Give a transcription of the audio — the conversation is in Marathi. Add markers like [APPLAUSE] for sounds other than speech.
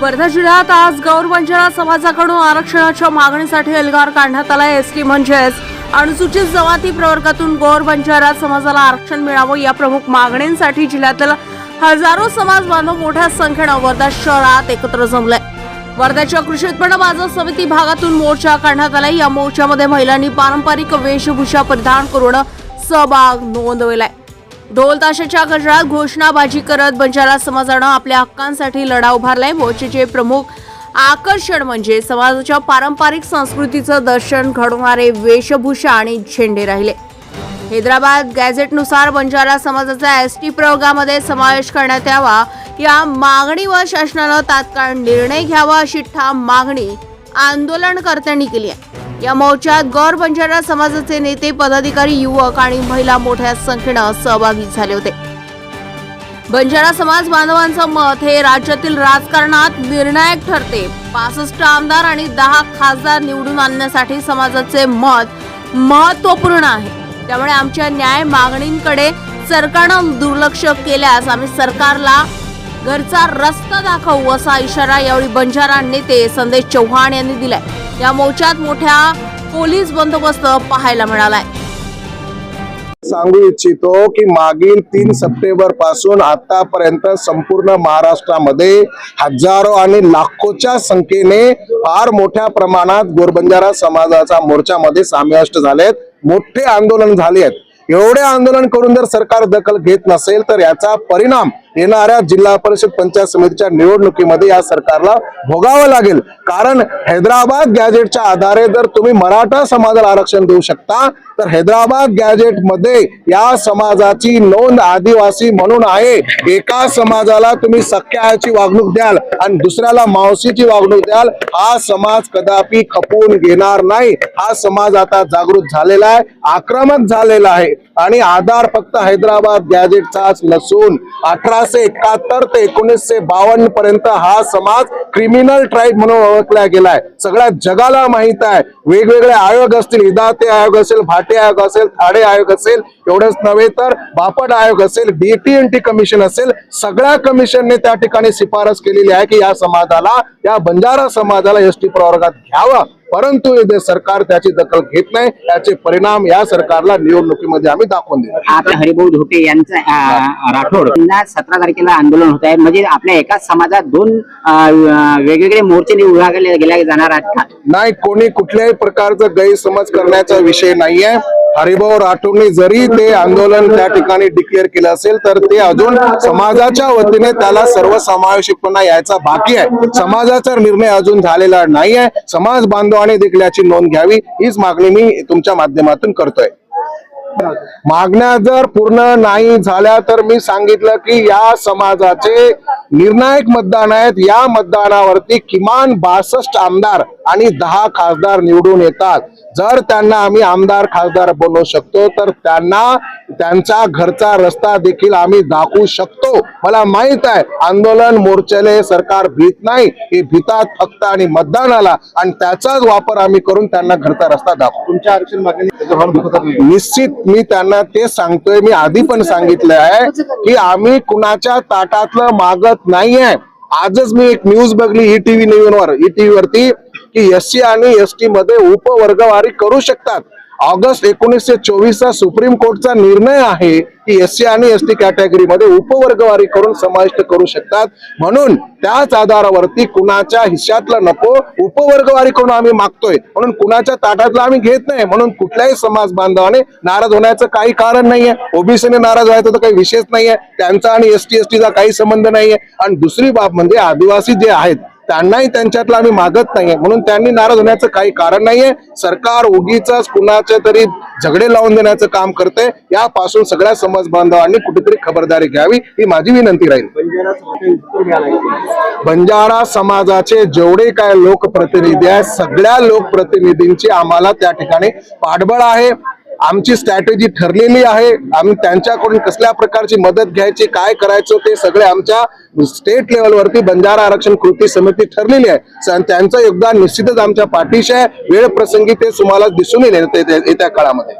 वर्धा जिल्ह्यात आज गौर बंजारा समाजाकडून आरक्षणाच्या मागणीसाठी एल्गार काढण्यात आला एस टी म्हणजेच अनुसूचित जमाती प्रवर्गातून गौर बंजारा समाजाला आरक्षण मिळावं या प्रमुख मागण्यांसाठी जिल्ह्यातील हजारो समाज बांधव मोठ्या संख्येनं वर्धा शहरात एकत्र जमले वर्ध्याच्या कृषी उत्पन्न बाजार समिती भागातून मोर्चा काढण्यात आला या मोर्चामध्ये महिलांनी पारंपरिक वेशभूषा परिधान करून सहभाग नोंदवलाय. ढोल ताशाच्या गजरात घोषणाबाजी करत बंजारा समाजानं आपल्या हक्कांसाठी लढा उभारलाय. मोर्चेचे प्रमुख आकर्षण म्हणजे समाजाच्या पारंपरिक संस्कृतीचं दर्शन घडवणारे वेशभूषा आणि झेंडे राहिले. हैदराबाद गॅझेटनुसार बंजारा समाजाचा एस टी प्रयोगामध्ये समावेश करण्यात यावा. या मागणीवर शासनानं तात्काळ निर्णय घ्यावा अशी ठाम मागणी आंदोलनकर्त्यांनी केली आहे. या मोर्चात गौर बंजारा समाजाचे नेते पदाधिकारी युवक आणि महिला मोठ्या संख्येनं सहभागी झाले होते. बंजारा समाज बांधवांचं मत हे राज्यातील राजकारणात निर्णायक ठरते. पासष्ट आमदार आणि दहा खासदार निवडून आणण्यासाठी समाजाचे मत महत्त्वपूर्ण आहे. त्यामुळे आमच्या न्याय मागणींकडे सरकारनं दुर्लक्ष केल्यास आम्ही सरकारला घरचा रस्ता दाखवू असा इशारा यावेळी बंजारा नेते संदेश चव्हाण यांनी दिलाय. या मोर्चात मोठ्या पोलीस बंदोबस्त पाहायला मिळालाय. सांगू इच्छितो की मागील तीन सप्टेंबरपासून आतापर्यंत संपूर्ण महाराष्ट्रामध्ये हजारो आणि लाखोच्या संख्येने फार मोठ्या प्रमाणात गोरबंजारा समाजाचा मोर्चामध्ये समाविष्ट झालेत. मोठे आंदोलन झाले आहेत एवढे आंदोलन करून जर सरकार दखल घेत नसेल तर याचा परिणाम येणाऱ्या जिल्हा परिषद पंचायत समितीच्या निवडणुकीमध्ये या सरकारला भोगावं लागेल. कारण हैदराबाद गॅजेटच्या आधारे जर तुम्ही मराठा समाजाला आरक्षण देऊ शकता तर हैदराबाद गॅजेटमध्ये या समाजाची नोंद आदिवासी म्हणून आहे. एका समाजाला तुम्ही सख्याची वागणूक द्याल आणि दुसऱ्याला मावशीची वागणूक द्याल हा समाज कदापि खपवून घेणार नाही. हा समाज आता जागृत झालेला आहे आक्रमक झालेला आहे. आणि आधार फक्त हैदराबाद गॅजेटचाच नसून अठराशे एकाहत्तर ते एकोणीसशे बावन्न पर्यंत हा समाज क्रिमिनल ट्राईब म्हणून ओळखला गेलाय. सगळ्या जगाला माहीत आहे. वेगवेगळे आयोग असतील हिदाते आयोग असेल भाटे आयोग असेल थाडे आयोग असेल एवढंच नव्हे तर बापट आयोग असेल डीटीएनटी कमिशन असेल सगळ्या कमिशनने त्या ठिकाणी शिफारस केलेली आहे की या समाजाला या बंजारा समाजाला एस टी प्रवर्गात घ्यावं. परंतु हे सरकार त्याची दखल घेत नाही. त्याचे परिणाम या सरकारला निवडणुकीमध्ये आम्ही दाखवून देऊ आता हरिभाऊ धोटे यांचं राठोड यांना सतरा तारखेला आंदोलन होत आहे. म्हणजे आपल्या एकाच समाजात दोन वेगवेगळे मोर्चे विभागले गेल्या जाणार आहेत नाही कोणी कुठल्याही प्रकारचा गैरसमज करण्याचा विषय नाहीये. हरिभाऊ राठोडने जरी ते आंदोलन त्या ठिकाणी डिक्लेअर केलं असेल तर ते अजून समाजाच्या वतीने त्याला सर्वसमावेशकपणा यायचा बाकी आहे. समाजाचा निर्णय अजून झालेला नाही आहे. समाज बांधवाने देखील याची नोंद घ्यावी हीच मागणी मी तुमच्या माध्यमातून करतोय. मागण्या जर पूर्ण नाही झाल्या तर मी सांगितलं की या समाजाचे निर्णायक मतदान आहेत. या मतदानावरती किमान बासष्ट आमदार आणि दहा खासदार निवडून येतात. जर त्यांना आम्ही आमदार खासदार बनवू शकतो तर त्यांना त्यांचा घरचा रस्ता देखील आम्ही दाखवू शकतो. मला माहीत आहे आंदोलन मोर्चाले सरकार भीत नाही. हे भीतात फक्त आणि मतदानाला आणि त्याचाच वापर आम्ही करून त्यांना घरचा रस्ता दाखवू. तुमच्या आरक्षण मागणी निश्चित मी त्यांना ते सांगतोय. मी आधी पण सांगितलं आहे [LAUGHS] की आम्ही कुणाच्या ताटातलं मागत नाहीये. आजच मी एक न्यूज बघली ई टीव्ही न्यूजवर ई टीव्ही वरती की एससी आणि एसटी मध्ये उपवर्गवारी करू शकतात. ऑगस्ट एकोणीसशे चोवीस चा सुप्रीम कोर्टचा निर्णय आहे. की एस सी आणि एस टी कॅटेगरीमध्ये उपवर्गवारी करून समाविष्ट करू शकतात. म्हणून त्याच आधारावरती कुणाच्या हिश्यातला नको उपवर्गवारी करून आम्ही मागतोय. म्हणून कुणाच्या ताटातलं आम्ही घेत नाही. म्हणून कुठल्याही समाज बांधवाने नाराज होण्याचं काही कारण नाहीये. ओबीसीने नाराज व्हायचा तर काही विशेष नाहीये. त्यांचा आणि एस टी एस टीचा काही संबंध नाहीये. आणि दुसरी बाब म्हणजे आदिवासी जे आहेत त्यांनाही त्यांच्यातलं आम्ही मागत नाहीये. म्हणून त्यांनी नाराज होण्याचं काही कारण नाहीये. सरकार उगीच कुणाचे तरी झगडे लावून देण्याचं काम करते यापासून सगळ्या समाज बांधवांनी कुठेतरी खबरदारी घ्यावी ही माझी विनंती राहील. बंजारा समाजाचे जेवढे काय लोकप्रतिनिधी आहेत सगळ्या लोकप्रतिनिधींची आम्हाला त्या ठिकाणी पाठबळ आहे. आमची स्ट्रॅटेजी ठरलेली आहे. आम्ही त्यांच्याकडून कसल्या प्रकारची मदत घ्यायची काय करायचं ते सगळे आमच्या स्टेट लेवलवरती बंजारा आरक्षण कृती समिती ठरलेली आहे. त्यांचं योगदान निश्चितच आमच्या पाठीशी आहे. वेळ प्रसंगी ते तुम्हाला दिसून येईल येत्या काळामध्ये.